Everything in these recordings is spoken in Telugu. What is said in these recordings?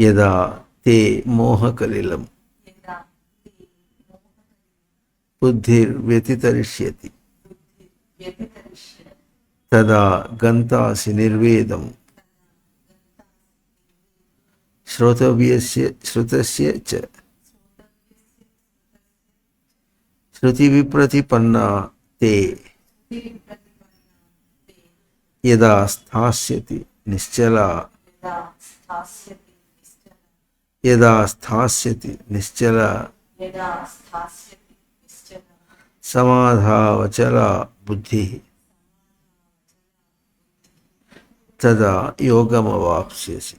యదా తే మోహకలిలం. బుద్ధిర్వ్యతితరిష్యతి. తదా గంతాసి నిర్వేదం. శ్రోతవ్యస్య శ్రుతస్య చ. శృతి విప్రతిపన్నా తే. యదా స్థాస్యతి నిశ్చల. యదా స్థాస్యతి నిశ్చల సమాధావచల బుద్ధి. తదా యోగమవాప్స్యసి.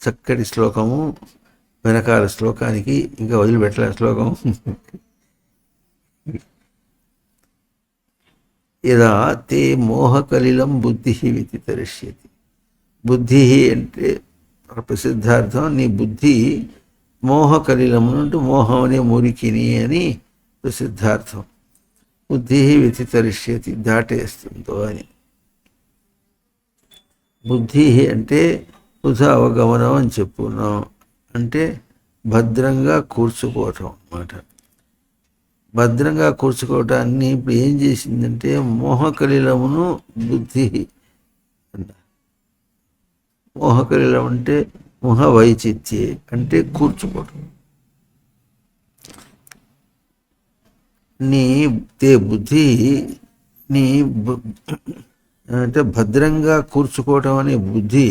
చక్కటి శ్లోకము వెనకాల శ్లోకానికి ఇంకా వదిలిపెట్టలే శ్లోకం యదా తే మోహకలిలం బుద్ధి వితితరిష్యతి బుద్ధి అంటే ప్రసిద్ధార్థం నీ బుద్ధి మోహకలిలం అంటే మోహం అనే మురికిని అని ప్రసిద్ధార్థం. బుద్ధి వ్యతితరిష్యతి దాటేస్తుందో అని. బుద్ధి అంటే బుధ అవగమనం అని చెప్పున్నాం. అంటే భద్రంగా కూర్చుకోవటం అన్నమాట. భద్రంగా కూర్చుకోవటాన్ని ఇప్పుడు ఏం చేసిందంటే మోహకలిలమును బుద్ధి అన్నారు. మోహకలిలం అంటే మోహ వైచిత్యే అంటే కూర్చుకోవటం. నీ తే బుద్ధి నీ అంటే భద్రంగా కూర్చుకోవటం అనే బుద్ధి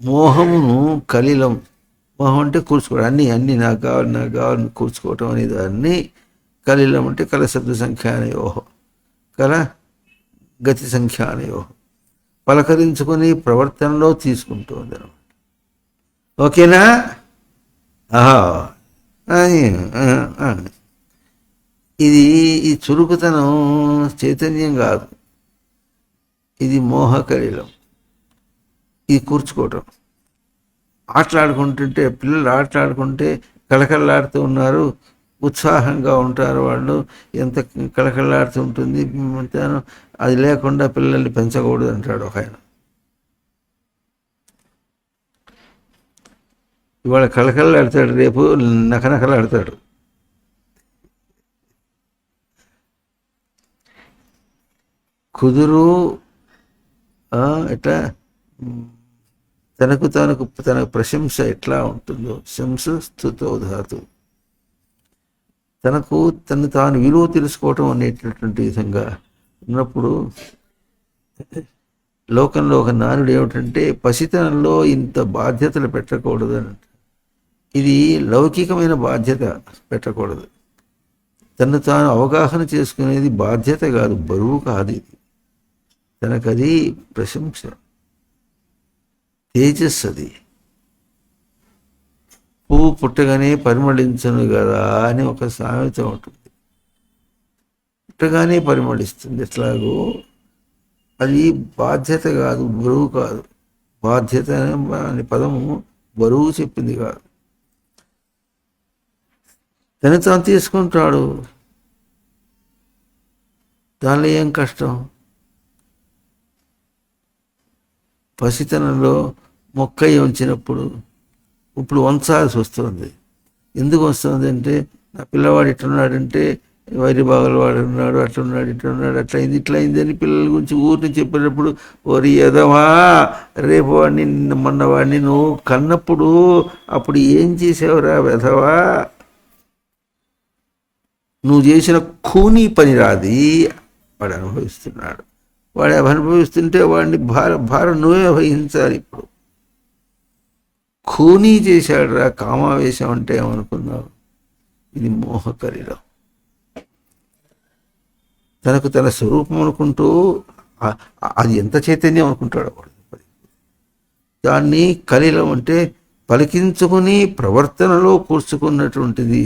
మోహమును కలిలం. మోహం అంటే కూర్చుకోవడం అన్ని అన్ని నాకు కావాలి నాకు కావాలని కూర్చుకోవటం అనే దాన్ని కలిలం అంటే కల శబ్ద సంఖ్యానయోహం కల గతి సంఖ్యానయోహం పలకరించుకొని ప్రవర్తనలో తీసుకుంటుంది అనమాట ఓకేనా? ఇది ఈ చురుకుతనం చైతన్యం కాదు. ఇది మోహకలిలం ఇది కూర్చుకోవటం. ఆటలాడుకుంటుంటే పిల్లలు ఆటలాడుకుంటే కళకళలాడుతూ ఉన్నారు. ఉత్సాహంగా ఉంటారు వాళ్ళు. ఎంత కళకళలాడుతూ ఉంటుంది. అది లేకుండా పిల్లల్ని పెంచకూడదు అంటాడు ఒక ఆయన. ఇవాళ కళకళలాడతాడు రేపు నకనకలాడతాడు కుదురు ఆ, ఎట్లా? తనకు తనకు తన ప్రశంస ఎట్లా ఉంటుందో. శంస స్థుతో ధాతు తనకు తను తాను విలువ తెలుసుకోవటం అనేటటువంటి విధంగా ఉన్నప్పుడు లోకంలో ఒక నానుడు ఏమిటంటే పసితనంలో ఇంత బాధ్యతలు పెట్టకూడదు అని ఇది లౌకికమైన బాధ్యత పెట్టకూడదు. తను తాను అవగాహన చేసుకునేది బాధ్యత కాదు బరువు కాదు ఇది. తనకది ప్రశంస. తేజస్సు అది. పువ్వు పుట్టగానే పరిమళించను కదా అని ఒక సామెత ఉంటుంది. పుట్టగానే పరిమళిస్తుంది ఎట్లాగో? అది బాధ్యత కాదు బరువు కాదు. బాధ్యత అనే పదము బరువు చెప్పింది కాదు. తను తాను తీసుకుంటాడు. దానిలో ఏం కష్టం? పసితనంలో మొక్క ఉంచినప్పుడు ఇప్పుడు వంచాల్సి వస్తుంది. ఎందుకు వస్తుంది అంటే నా పిల్లవాడు ఇట్లున్నాడంటే వైరి బాగల వాడు ఉన్నాడు అట్లున్నాడు ఇట్లున్నాడు అట్లయింది ఇట్లయింది అని పిల్లల గురించి ఊరిని చెప్పేటప్పుడు ఓరి ఎదవా రేపు వాడిని నిన్న మొన్న వాడిని నువ్వు కన్నప్పుడు అప్పుడు ఏం చేసావురా వెధవా నువ్వు చేసిన కూనీ పని రాది వాడు అనుభవిస్తున్నాడు. వాడు అనుభవిస్తుంటే వాడిని భార భారం నువ్వే వహించాలి ఇప్పుడు. ఖూనీ చేశాడురా కామావేశం అంటే ఏమనుకున్నావు? ఇది మోహకరిలో తనకు తన స్వరూపం అనుకుంటూ అది ఎంత చైతన్యం అనుకుంటాడు వాడు దాన్ని కలిలం అంటే పలికించుకుని ప్రవర్తనలో కూర్చుకున్నటువంటిది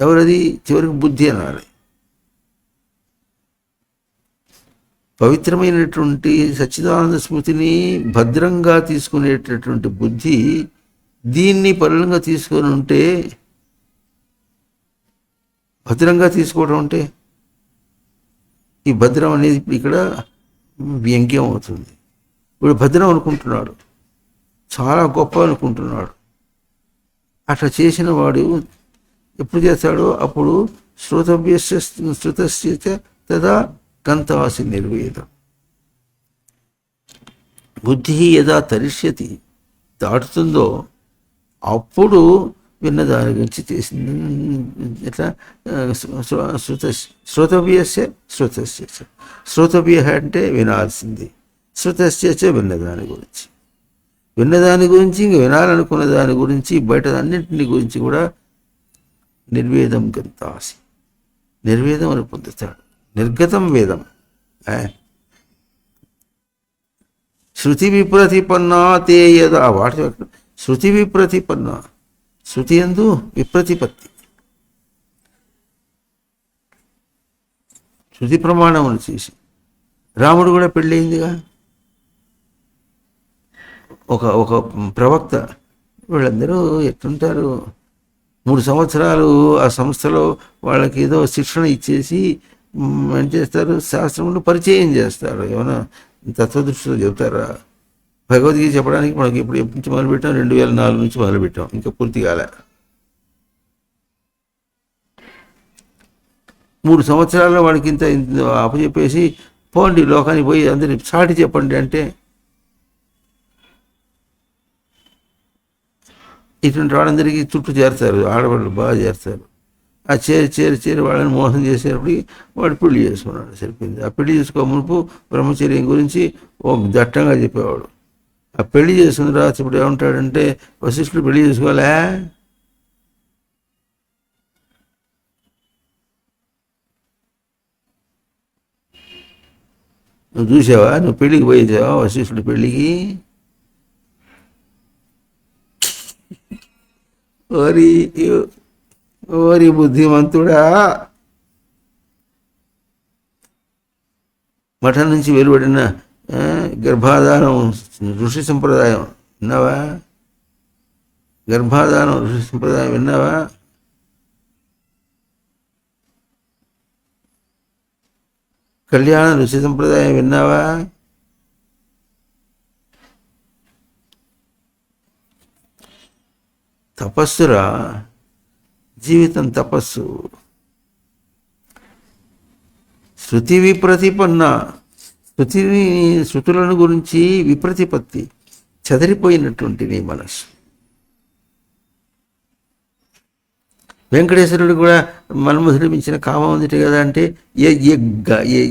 ఎవరది? చివరికి బుద్ధి అనాలి. పవిత్రమైనటువంటి సచ్చిదానంద స్మృతిని భద్రంగా తీసుకునేటటువంటి బుద్ధి దీన్ని పరులంగా తీసుకొని ఉంటే భద్రంగా తీసుకోవడం అంటే ఈ భద్రం అనేది ఇక్కడ వ్యంగ్యం అవుతుంది. ఇప్పుడు భద్రం అనుకుంటున్నాడు. చాలా గొప్ప అనుకుంటున్నాడు. అట్లా చేసిన వాడు ఎప్పుడు చేస్తాడో అప్పుడు శ్రోతభ్యస్య శృతస్య తదా గంతాసి నిర్వేదం బుద్ధి యదా తరిష్యతి దాటుతుందో అప్పుడు విన్న దాని గురించి చేసింది. ఇట్లా శృత శ్రోతవ్యస్య శ్రుతస్య శ్రోతవ్య అంటే వినాల్సింది. శృతస్య విన్నదాని గురించి. విన్నదాని గురించి ఇంక వినాలనుకున్న దాని గురించి బయట అన్నింటిని గురించి కూడా నిర్వేదం గంతాసి. నిర్వేదం అని పొందుతాడు. నిర్గతం వేదం. శృతి విప్రతిపన్నా తే యదా. వాటి శృతి విప్రతిపన్న. శృతి ఎందు విప్రతిపత్తి. శృతి ప్రమాణం చేసి. రాముడు కూడా పెళ్ళయిందిగా ఒక ఒక ప్రవక్త. వీళ్ళందరూ ఎట్లుంటారు మూడు సంవత్సరాలు ఆ సంస్థలో వాళ్ళకి ఏదో శిక్షణ ఇచ్చేసి ఏం చేస్తారు? శాస్త్రంలో పరిచయం చేస్తారు. ఏమైనా తత్వదృష్టిలో చెబుతారా? భగవద్గీత చెప్పడానికి మనకి ఇప్పుడు ఎప్పటి నుంచి మొదలుపెట్టాం? రెండు వేల నాలుగు నుంచి మొదలుపెట్టాం. ఇంకా పూర్తి కాలే. మూడు సంవత్సరాల్లో వాడికి ఇంత ఇంత అప్పచెప్పేసి పోండి లోకానికి పోయి అందరి సాటి చెప్పండి అంటే ఇటువంటి వాళ్ళందరికీ చుట్టూ చేరుతారు. ఆడవాళ్ళు బాగా చేరుతారు. ఆ చేరి చేరి చేరి వాళ్ళని మోసం చేసేటప్పటికి వాడు పెళ్ళి చేసుకున్నాడు సరిపోయింది. ఆ పెళ్ళి చేసుకో మునుపు బ్రహ్మచర్యం గురించి ఓ దట్టంగా చెప్పేవాడు. ఆ పెళ్ళి చేసుకున్న తర్వాత ఇప్పుడు ఏమంటాడంటే వశిష్ఠుడు పెళ్ళి చేసుకోవాలా? నువ్వు చూసావా? నువ్వు పెళ్ళికి పోయేసావా వశిష్ఠుడు పెళ్ళికి ఓరి ఓరి బుద్ధిమంతుడా. మఠం నుంచి వెలువడిన గర్భాధానం ఋషి సంప్రదాయం విన్నావా? గర్భాధానం ఋషి సంప్రదాయం విన్నావా? కళ్యాణ ఋషి సంప్రదాయం విన్నావా? తపస్సురా? జీవితం తపస్సు. శృతి విప్రతిపన్న శృతిని శృతులను గురించి విప్రతిపత్తి చెదిరిపోయినటువంటి నీ మనస్సు. వెంకటేశ్వరుడు కూడా మన్మధుడు మించిన కామం ఉంది కదా అంటే ఏ గ- ఏ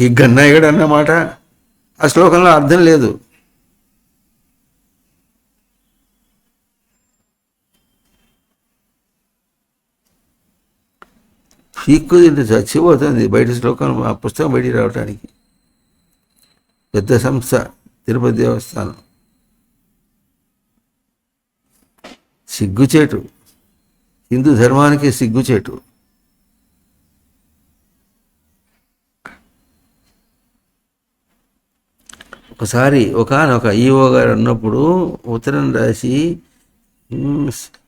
ఈ గన్నాయుడు అన్నమాట. ఆ శ్లోకంలో అర్థం లేదు. పీక్కు తింటే చచ్చిపోతుంది బయట శ్లోకం ఆ పుస్తకం బయటికి రావటానికి. పెద్ద సంస్థ తిరుపతి దేవస్థానం. సిగ్గుచేటు. హిందూ ధర్మానికి సిగ్గుచేటు. ఒకసారి ఒకనొక ఈవో గారు అన్నప్పుడు ఉత్తరం రాసి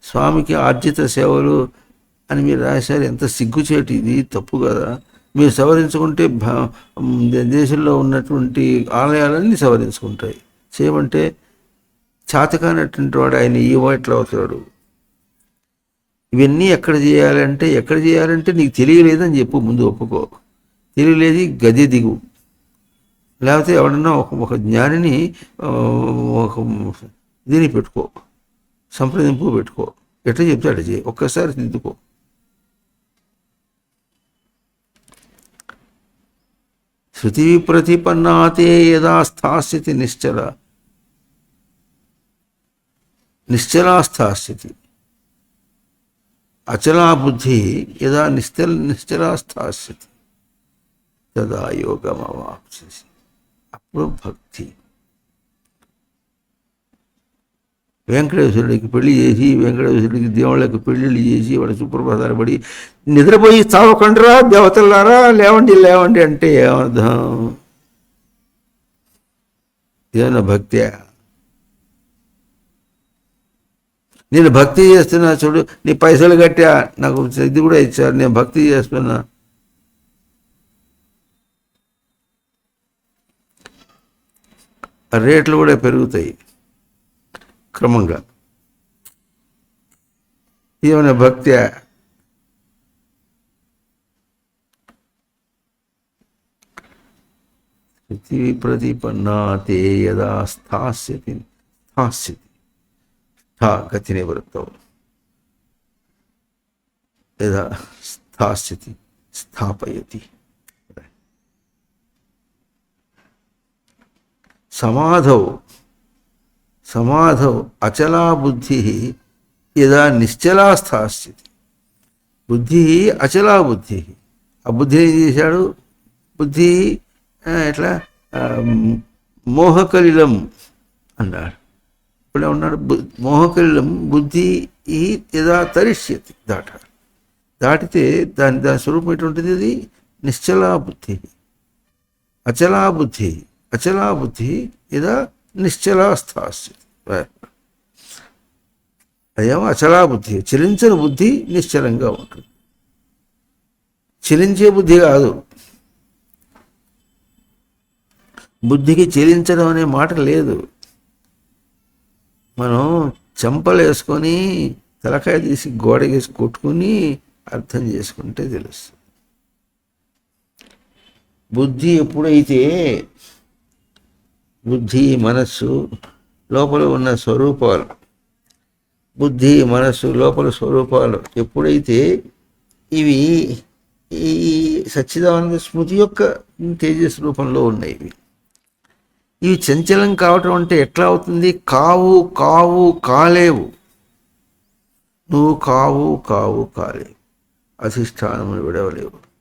స్వామికి ఆర్జిత సేవలు అని మీరు రాశారు. ఎంత సిగ్గుచేటి ఇది తప్పు కదా. మీరు సవరించుకుంటే దేశంలో ఉన్నటువంటి ఆలయాలన్నీ సవరించుకుంటాయి. చేయమంటే చాతకానటువంటి వాడు ఆయన ఈ వాటిలో అవుతాడు. ఇవన్నీ ఎక్కడ చేయాలంటే ఎక్కడ చేయాలంటే నీకు తెలియలేదని చెప్పు ముందు ఒప్పుకో. తెలియలేదు గది దిగు. లేకపోతే ఎవడన్నా ఒక ఒక జ్ఞానిని ఒక దీన్ని పెట్టుకో. సంప్రదింపు పెట్టుకో. ఎట్లా చెప్తాడు చేయి. ఒక్కసారి దిద్దుకో. శృతి ప్రతిపన్నాతే యదా స్థాస్యతి నిశ్చల నిశ్చలా స్థాస్యతి అచలా బుద్ధి యదా నిశ్చల నిశ్చలా స్థాస్యతి తదా యోగమవాప్స్యసి అప్పుడు భక్తి వెంకటేశ్వరుడికి పెళ్ళి చేసి వెంకటేశ్వరుడికి దేవుళ్ళకి పెళ్ళిళ్ళు చేసి వాడు సుప్రభాతాలు పడి నిద్రపోయి చావకండ్రా దేవతలారా లేవండి లేవండి అంటే ఏమర్థం? ఏదైనా భక్తి? నేను భక్తి చేస్తున్నా చూడు నీ పైసలు కట్టా నాకు ఇది కూడా ఇచ్చారు నేను భక్తి చేస్తున్నా. రేట్లు కూడా పెరుగుతాయి. క్రమంగా. ఏమైనా భక్త్యా శృతి ప్రతిపన్నాతే యదా స్థాస్యతి స్థాస్యతి స్థా గతి నివృత్తవు యదా స్థాస్యతి స్థాపయతి. సమాధౌ సమాధౌ అచలా బుద్ధి యదా నిశ్చలా స్థాస్యతి బుద్ధి అచలా బుద్ధి. ఆ బుద్ధి ఏం చేశాడు? బుద్ధి ఇట్లా ఎట్లా? మోహకలిలం అన్నాడు. ఇప్పుడే ఉన్నాడు. మోహకలిలం బుద్ధి ఈ యదా తరిష్యతి దాట దాటితే దాని దాని స్వరూపం ఎటువంటిది అది? నిశ్చలా బుద్ధి. అచలా బుద్ధి అచలా బుద్ధి ఇదా నిశ్చలా స్థాస్యతి అదేమో అచలా బుద్ధి. చలించని బుద్ధి నిశ్చలంగా ఉంటుంది. చలించే బుద్ధి కాదు. బుద్ధికి చెలించడం అనే మాట లేదు. మనం చెంపలు వేసుకొని తలకాయ తీసి గోడగేసి కొట్టుకుని అర్థం చేసుకుంటే తెలుస్తుంది. బుద్ధి ఎప్పుడైతే బుద్ధి మనస్సు లోపల ఉన్న స్వరూపాలు. బుద్ధి మనస్సు లోపల స్వరూపాలు ఎప్పుడైతే ఇవి ఈ సచ్చిదానంద స్మృతి యొక్క తేజస్ రూపంలో ఉన్నాయి ఇవి. ఇవి చంచలం కావటం అంటే ఎట్లా అవుతుంది? కావు కావు కాలేవు. నువ్వు కావు కావు కాలేవు. అధిష్టానములు విడవలేవు.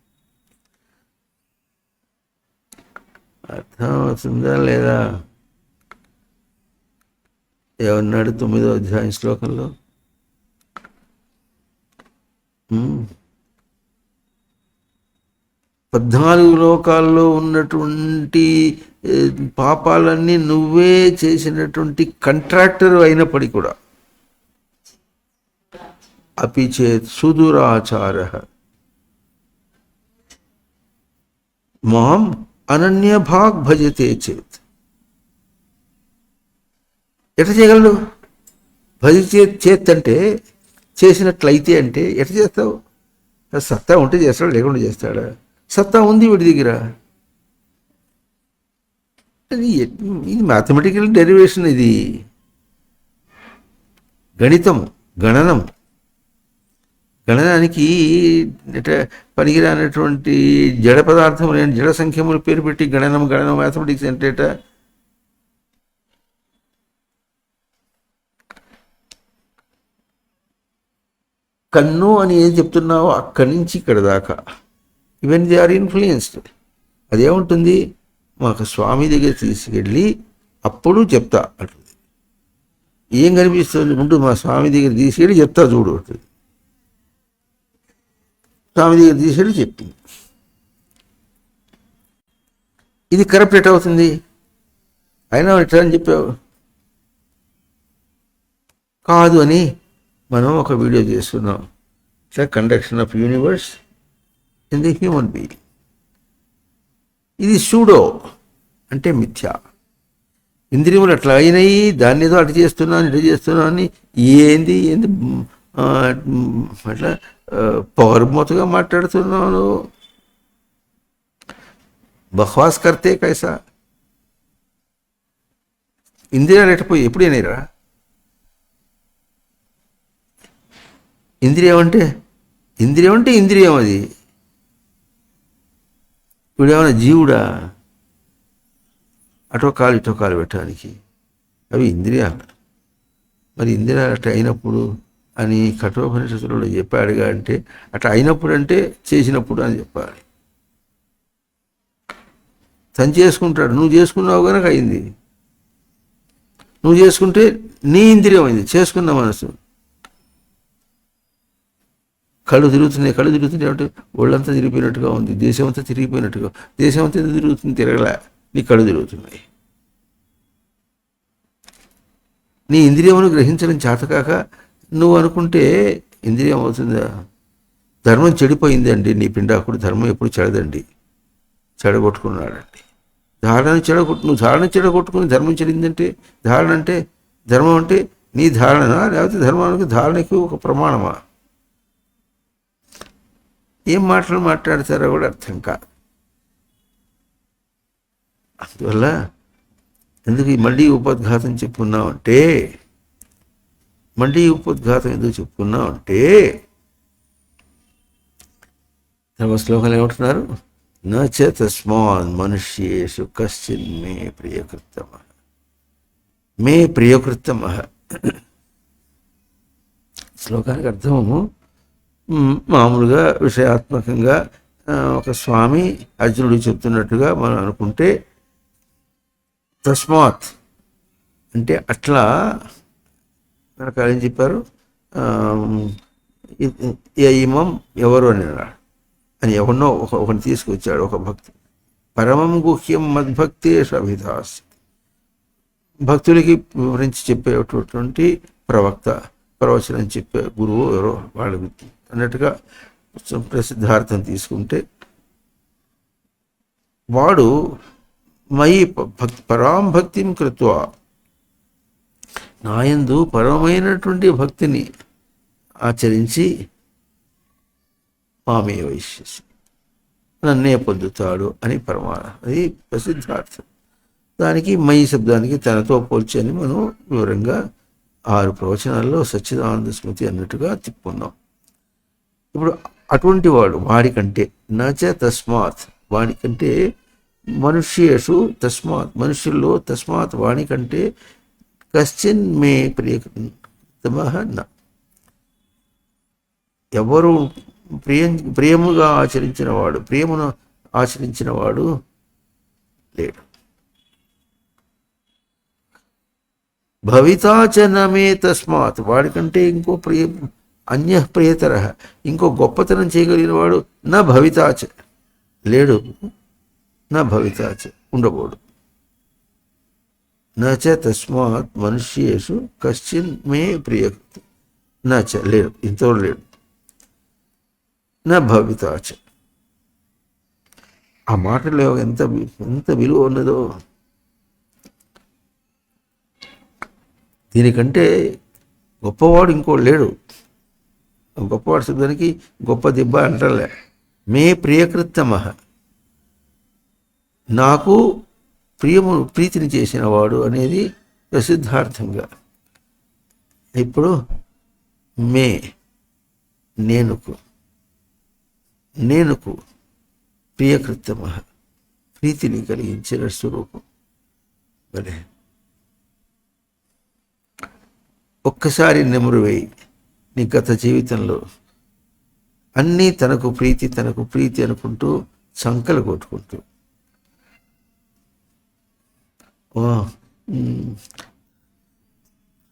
అర్థం అవుతుందా లేదా? ఏమన్నాడు తొమ్మిదో అధ్యాయం శ్లోకంలో? పద్నాలుగు లోకాల్లో ఉన్నటువంటి పాపాలన్నీ నువ్వే చేసినటువంటి కంట్రాక్టర్ అయినప్పటికీ కూడా. అపి చేత్ సుదురాచార. మాం అనన్య భాగ్ భజతే చేత్. ఎట చేయగలడు? భజ చే చేత్ చేసినట్లయితే అంటే ఎట చేస్తావు? సత్తా ఉంటే చేస్తాడు లేకుండా చేస్తాడా? సత్తా ఉంది వీడి దగ్గర. ఇది మ్యాథమెటికల్ డెరివేషన్ ఇది. గణితం గణనం. గణనానికి పనికిరానటువంటి జడ పదార్థం లేని జడ సంఖ్యములు పేరు పెట్టి గణనం గణనం మ్యాథమెటిక్స్ అంటే కన్ను అని ఏం చెప్తున్నావో అక్కడి నుంచి ఇక్కడ దాకా. ఈవెన్ దే ఆర్ ఇన్ఫ్లుయెన్స్డ్ అదేముంటుంది? మాకు స్వామి దగ్గర తీసుకెళ్ళి అప్పుడు చెప్తా అంటుంది. ఏం కనిపిస్తుంది? ముందు మా స్వామి దగ్గర తీసుకెళ్ళి చెప్తా చూడు అంటుంది. స్వామి దగ్గర తీసుకెళ్ళి చెప్పింది ఇది కరప్ట్ ఎట్ అవుతుంది? అయినా ఎట్లా అని చెప్పావు? కాదు అని మనం ఒక వీడియో చేస్తున్నాం. ఇట్లా conduction of universe in the human being ఇది సూడో అంటే మిథ్య. ఇంద్రియములు అట్లా అయినాయి? దాన్ని ఏదో అటు చేస్తున్నాను ఇటు చేస్తున్నాను అని ఏంది? ఏంది? అట్లా పవర్మూతగా మాట్లాడుతున్నాను. బహ్వాస్ కర్తే కైసా. ఇంద్రియాలు ఎట్టపోయి ఎప్పుడైనాయిరా ఇంద్రియం అంటే ఇంద్రియం అంటే ఇంద్రియం అది. ఇప్పుడు ఏమైనా జీవుడా? అటో కాలు ఇటో కాలు పెట్టడానికి. అవి ఇంద్రియాలు. మరి ఇంద్రియాలు అట్లా అయినప్పుడు అని కఠోపనిషత్తులలో చెప్పాడుగా అంటే అట్లా అయినప్పుడు అంటే చేసినప్పుడు అని చెప్పాలి. తను చేసుకుంటాడు. నువ్వు చేసుకున్నావు కనుక అయింది. నువ్వు చేసుకుంటే నీ ఇంద్రియం అయింది. చేసుకున్న మనసు. కళ్ళు తిరుగుతున్నాయి కళ్ళు తిరుగుతుంటే అంటే ఒళ్ళంతా తిరిగిపోయినట్టుగా ఉంది దేశం అంతా తిరిగిపోయినట్టుగా దేశం అంతా ఎందుకు తిరుగుతుంది తిరగలే? నీ కళ్ళు తిరుగుతున్నాయి. నీ ఇంద్రియమును గ్రహించడం చేతకాక నువ్వు అనుకుంటే ఇంద్రియం అవుతుందా? ధర్మం చెడిపోయిందండి నీ పిండాకుడు ధర్మం ఎప్పుడు చెడదండి. చెడగొట్టుకున్నాడండి. ధారణ చెడగొట్టు నువ్వు ధారణ చెడగొట్టుకుని ధర్మం చెడిందంటే ధారణ అంటే ధర్మం అంటే నీ ధారణ లేకపోతే ధర్మానికి ధారణకి ఒక ప్రమాణమా? ఏం మాటలు మాట్లాడతారో కూడా అర్థం కాదు. అందువల్ల ఎందుకు ఈ మళ్ళీ ఉపద్ఘాతం చెప్పుకున్నామంటే మళ్ళీ ఉపద్ఘాతం ఎందుకు చెప్పుకున్నామంటే తమ శ్లోకాలు ఏమంటున్నారు? నచ తస్మాన్ మనుష్యేషు కశ్చిన్ మే ప్రియకృత్తమ. మే ప్రియకృత్తమ. శ్లోకానికి అర్థము మామూలుగా విషయాత్మకంగా ఒక స్వామి అర్జునుడు చెప్తున్నట్టుగా మనం అనుకుంటే తస్మాత్ అంటే అట్లా మనకు ఏం చెప్పారు ఆ, ఇమం ఎవరు అని అన్నాడు అని ఎవరినో ఒక ఒకరిని తీసుకొచ్చాడు ఒక భక్తి. పరమం గుహ్యం మద్భక్తేషు అభిధాస్ భక్తులకి వివరించి చెప్పేటటువంటి ప్రవక్త ప్రవచనం చెప్పే గురువు ఎవరో? వాళ్ళు అన్నట్టుగా కొంచెం ప్రసిద్ధార్థం తీసుకుంటే వాడు మయి భక్తి పరాం భక్తిం కృత్వ. నాయందు పరమైనటువంటి భక్తిని ఆచరించి మామే వైశ్యసి నన్నే పొందుతాడు అని పరమా అది ప్రసిద్ధార్థం. దానికి మయి శబ్దానికి తనతో పోల్చని మనం వివరంగా ఆరు ప్రవచనాల్లో సచ్చిదానంద స్మృతి అన్నట్టుగా తిప్పుకున్నాం. ఇప్పుడు అటువంటి వాడు వాడికంటే నచ తస్మాత్ వాడికంటే మనుష్యేషు తస్మాత్ మనుషుల్లో తస్మాత్ వాడికంటే కశ్చిన్ మే ప్రియతమ నా. ఎవరు ప్రియం ప్రియముగా ఆచరించిన వాడు ప్రియమును ఆచరించిన వాడు లేడు. భవితాచనమే తస్మాత్ వాడికంటే ఇంకో ప్రియ అన్య ప్రియతర ఇంకో గొప్పతనం చేయగలిగిన వాడు నా భవితాచ. లేడు నా భవితాచ. ఉండబోడు. నచ తస్మాత్ మనుష్యేషు కశ్చిన్ మే ప్రియ నచ లేడు ఇంతవరకు లేడు. నా భవితాచ. ఆ మాటలో ఎంత ఎంత విలువ ఉన్నదో. దీనికంటే గొప్పవాడు ఇంకోడు లేడు. గొప్పవాడు శబ్దానికి గొప్ప దిబ్బ అంటలే. మే ప్రియకృత్తమ నాకు ప్రియము ప్రీతిని చేసిన వాడు అనేది ప్రసిద్ధార్థంగా. ఇప్పుడు మే నేనుకు నేనుకు ప్రియకృత్తమ ప్రీతిని కలిగించిన స్వరూపం. మరి ఒక్కసారి నెమరు వేయి. నీ గత జీవితంలో అన్నీ తనకు ప్రీతి తనకు ప్రీతి అనుకుంటూ సంకలు కొట్టుకుంటూ.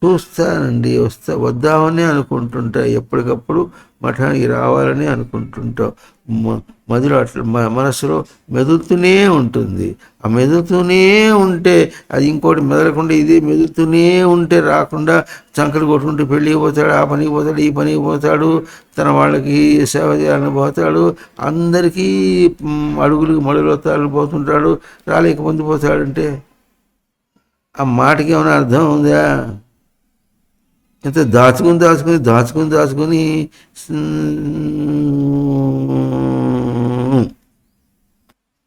చూస్తానండి వస్తా వద్దామని అనుకుంటుంటా. ఎప్పటికప్పుడు మఠానికి రావాలని అనుకుంటుంటావు మ- మదిలో అట్లా మనసులో మెదులుతూనే ఉంటుంది. ఆ మెదులుతూనే ఉంటే అది ఇంకోటి మెదలకుండా ఇది మెదులుతూనే ఉంటే రాకుండా చంకలు కొట్టుకుంటూ పెళ్ళికి పోతాడు ఆ పనికి పోతాడు ఈ పనికి పోతాడు తన వాళ్ళకి సేవ చేయాలని పోతాడు అందరికీ అడుగులకి అడుగులకు మడుగులు పోతుంటాడు రాలేక పొందిపోతాడంటే ఆ మాటకి ఏమైనా అర్థం ఉందా? ఎంత దాచుకుని దాచుకుని దాచుకుని దాచుకుని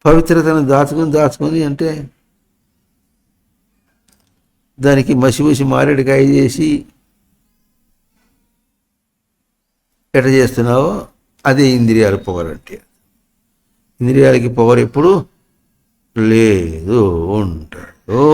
పవిత్రతను దాచుకుని దాచుకొని అంటే దానికి మసి మసి మారేడుకాయ చేసి ఎట చేస్తున్నావో అదే ఇంద్రియాల పొగరంటే ఇంద్రియాలకి పొగరు ఎప్పుడు లేదు ఉంటాడు